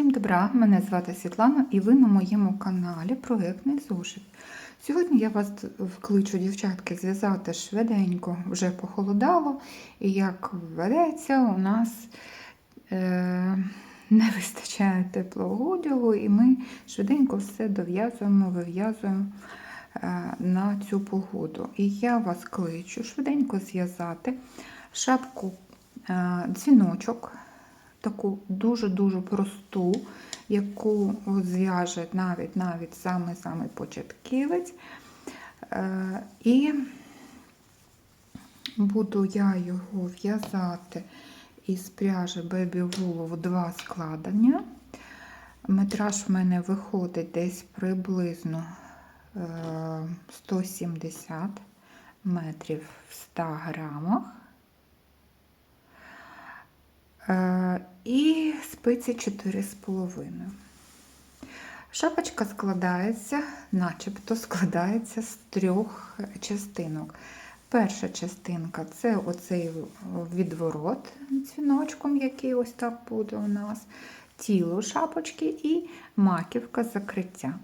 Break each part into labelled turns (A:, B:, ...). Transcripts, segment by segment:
A: Всім добра, мене звати Світлана і ви на моєму каналі Проєктний зошит. Сьогодні я вас вкличу, дівчатки, зв'язати швиденько, вже похолодало, і як ведеться, у нас е, не вистачає теплого одягу, і ми швиденько все дов'язуємо, вив'язуємо е, на цю погоду. І я вас кличу швиденько зв'язати шапку е, дзвіночок таку дуже-дуже просту, яку зв'яже навіть навіть самий-самий початківець. Е, І буду я його в'язати із пряжі Baby Wool в два складення. Метраж в мене виходить десь приблизно е, 170 метрів в 100 грамах. Е, І спиці 4,5. Шапочка складається, начебто складається з трьох частинок. Перша частинка це оцей відворот дзвіночком, який ось так буде у нас, тіло шапочки і маківка закриття.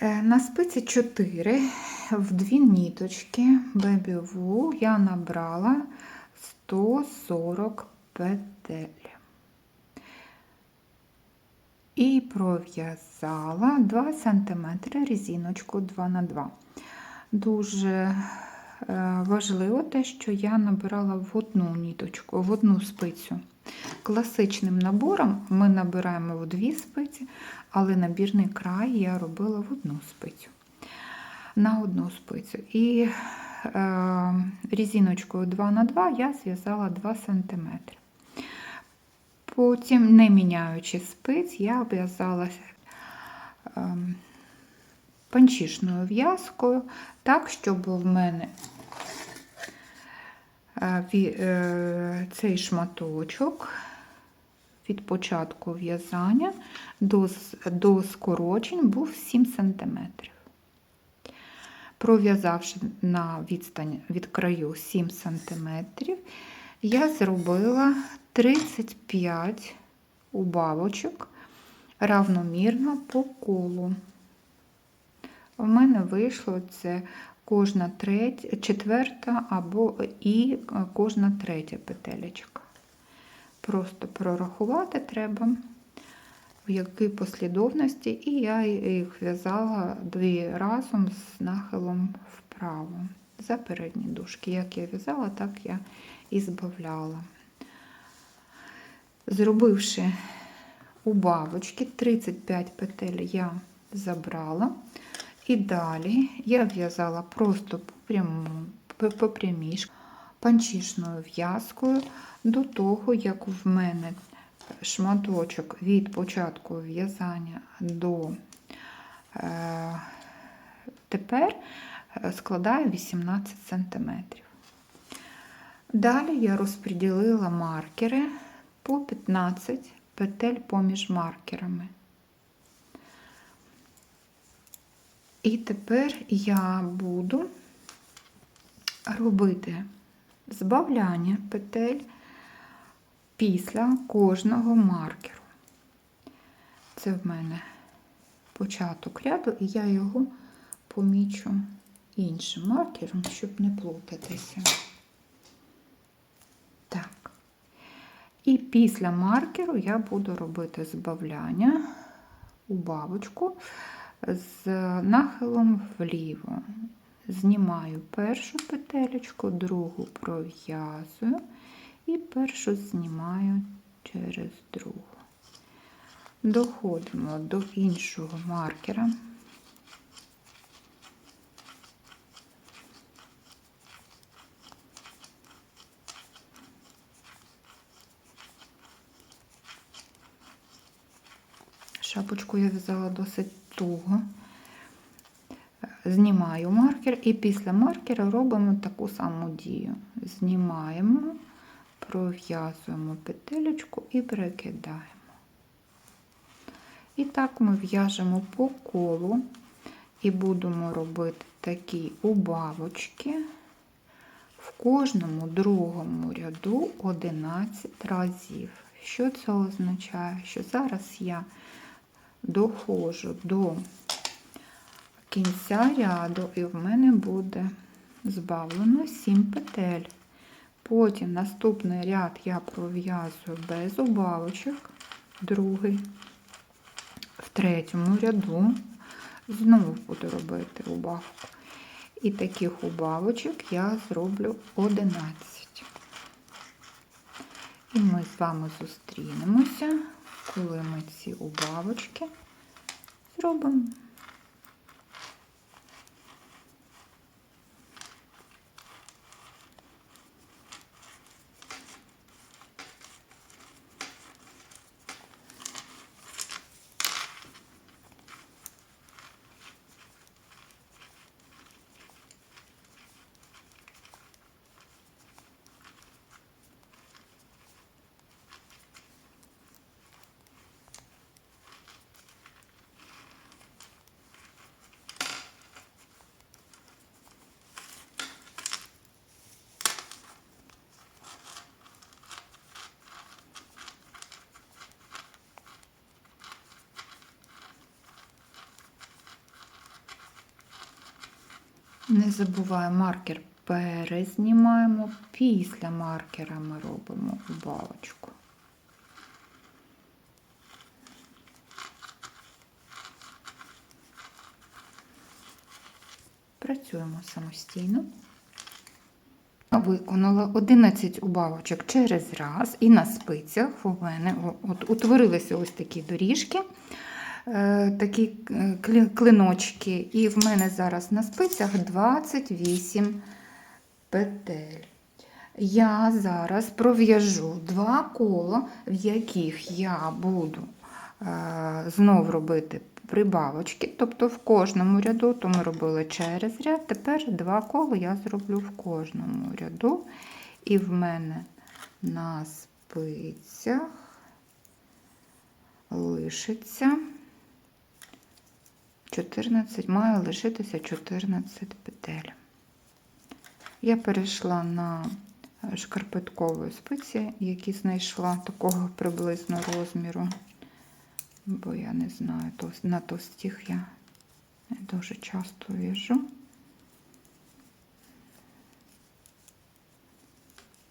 A: Е, На спиці 4 в дві ніточки Wool я набрала 140 петель. І пров'язала 2 см резиночку 2 на 2 Дуже е, важливо те, що я набирала в одну ніточку, в одну спицю. Класичним набором ми набираємо в дві спиці, але набірний край я робила в одну спицю. На одну спицю. І е, резиночкою 2 на 2 я зв'язала 2 см. Потім, не міняючи спиць, я в'язала е, панчішною в'язкою, так, щоб в мене е, е, цей шматочок від початку в'язання до, до скорочень був 7 см. Пров'язавши на відстань від краю 7 см, я зробила 35 убавочок равномірно по колу. У мене вийшло це кожна третя, четверта або і кожна третя петелечка. Просто прорахувати треба, в якій послідовності, і я їх в'язала дві разом з нахилом вправо за передні дужки. Як я в'язала, так я і збавляла. Зробивши убавочки, 35 петель я забрала. І далі я в'язала просто по прямому, прямій панчішною в'язкою до того, як в мене шматочок від початку в'язання до е, тепер е, складає 18 см. Далі я розподілила маркери по 15 петель поміж маркерами. І тепер я буду робити збавляння петель після кожного маркеру. Це в мене початок ряду, і я його помічу іншим маркером, щоб не плутатися. Так. І після маркеру я буду робити збавляння у бабочку з нахилом вліво. Знімаю першу петелечку, другу пров'язую і першу знімаю через другу. Доходимо до іншого маркера. Шапочку я в'язала досить туго. Знімаю маркер і після маркера робимо таку саму дію. Знімаємо, пров'язуємо петелечку і перекидаємо. І так ми в'яжемо по колу і будемо робити такі убавочки в кожному другому ряду 11 разів. Що це означає? Що зараз я доходжу до кінця ряду, і в мене буде збавлено 7 петель. Потім наступний ряд я пров'язую без убавочок, другий. В третьому ряду знову буду робити убавку. І таких убавочок я зроблю 11. І ми з вами зустрінемося, коли ці убавочки зробимо. Не забуваємо маркер перезнімаємо. Після маркера ми робимо убавочку. Працюємо самостійно. Виконала 11 убавочок через раз, і на спицях у мене от, утворилися ось такі доріжки. Е, такі е, клиночки, і в мене зараз на спицях 28 петель. Я зараз пров'яжу два кола, в яких я буду е, знов робити прибавочки, тобто в кожному ряду, то ми робили через ряд, тепер два кола я зроблю в кожному ряду, і в мене на спицях лишиться. 14, має лишитися 14 петель. Я перейшла на шкарпеткові спиці, які знайшла такого приблизно розміру, бо я не знаю, на товстих я дуже часто в'яжу.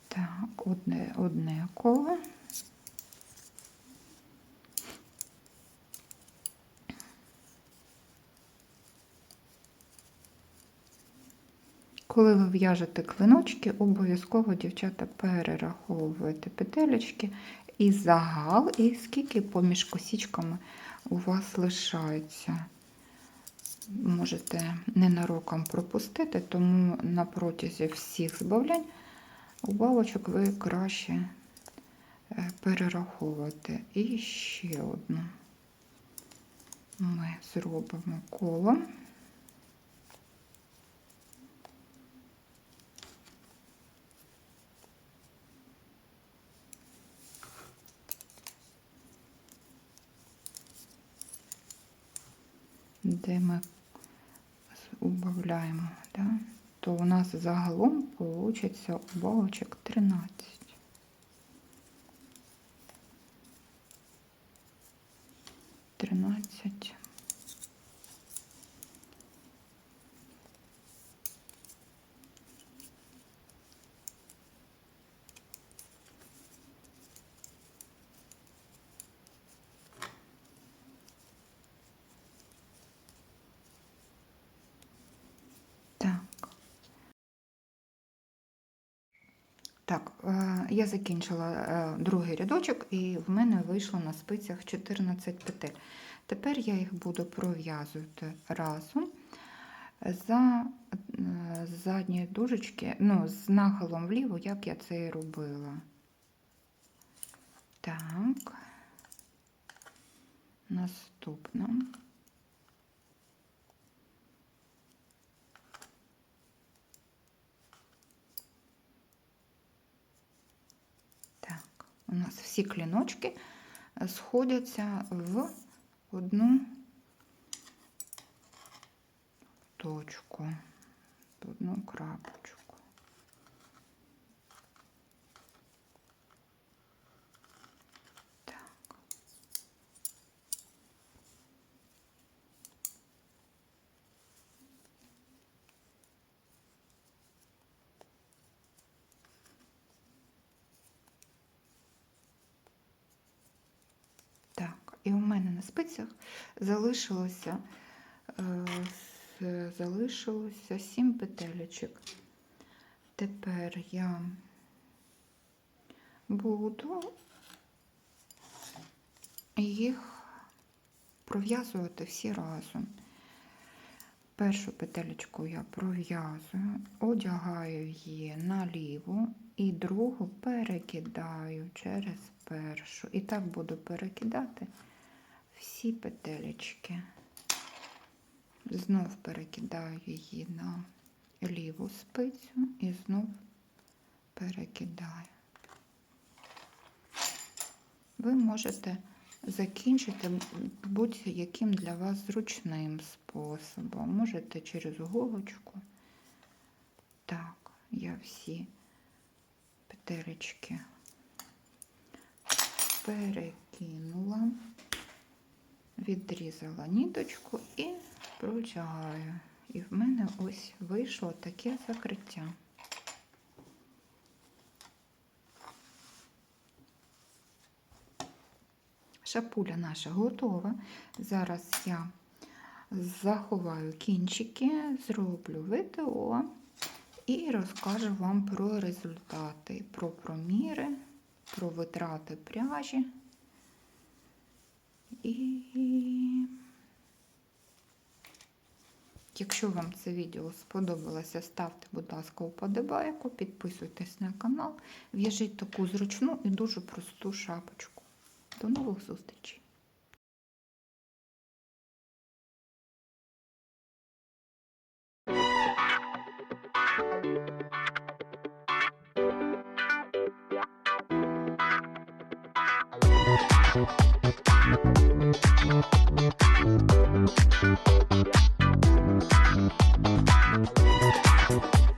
A: Так, одне, одне коло. Коли ви в'яжете клиночки, обов'язково, дівчата, перераховуєте петелечки і загал, і скільки поміж косічками у вас лишається. Можете ненароком пропустити, тому на протязі всіх збавлянь убавочок ви краще е, перераховуєте. І ще одну ми зробимо коло. Де ми убавляємо, да, то у нас загалом получиться убавочок 13. Тринадцять. Так, е, я закінчила е, другий рядочок, і в мене вийшло на спицях 14 петель. Тепер я їх буду пров'язувати разом за е, задньої дужечки, ну, з нахилом вліво, як я це і робила. Так, наступна. У нас всі кліночки е, сходяться в одну точку, в одну крапочку. Так, і у мене на спицях залишилося, е, залишилося 7 петелечок. Тепер я буду їх пров'язувати всі разом. Першу петелечку я пров'язую, одягаю її наліво і другу перекидаю через першу. І так буду перекидати всі петелечки. Знов перекидаю її на ліву спицю і знов перекидаю. Ви можете закінчити будь-яким для вас зручним способом. Можете через голочку. Так, я всі петелечки перекинула, відрізала ніточку і протягаю. І в мене ось вийшло таке закриття. Шапуля наша готова. Зараз я заховаю кінчики, зроблю відео і розкажу вам про результати, про проміри, про витрати пряжі. І якщо вам це відео сподобалося, ставте, будь ласка, вподобайку, підписуйтесь на канал, в'яжіть таку зручну і дуже просту шапочку. До нових зустрічей!
B: We'll be right back.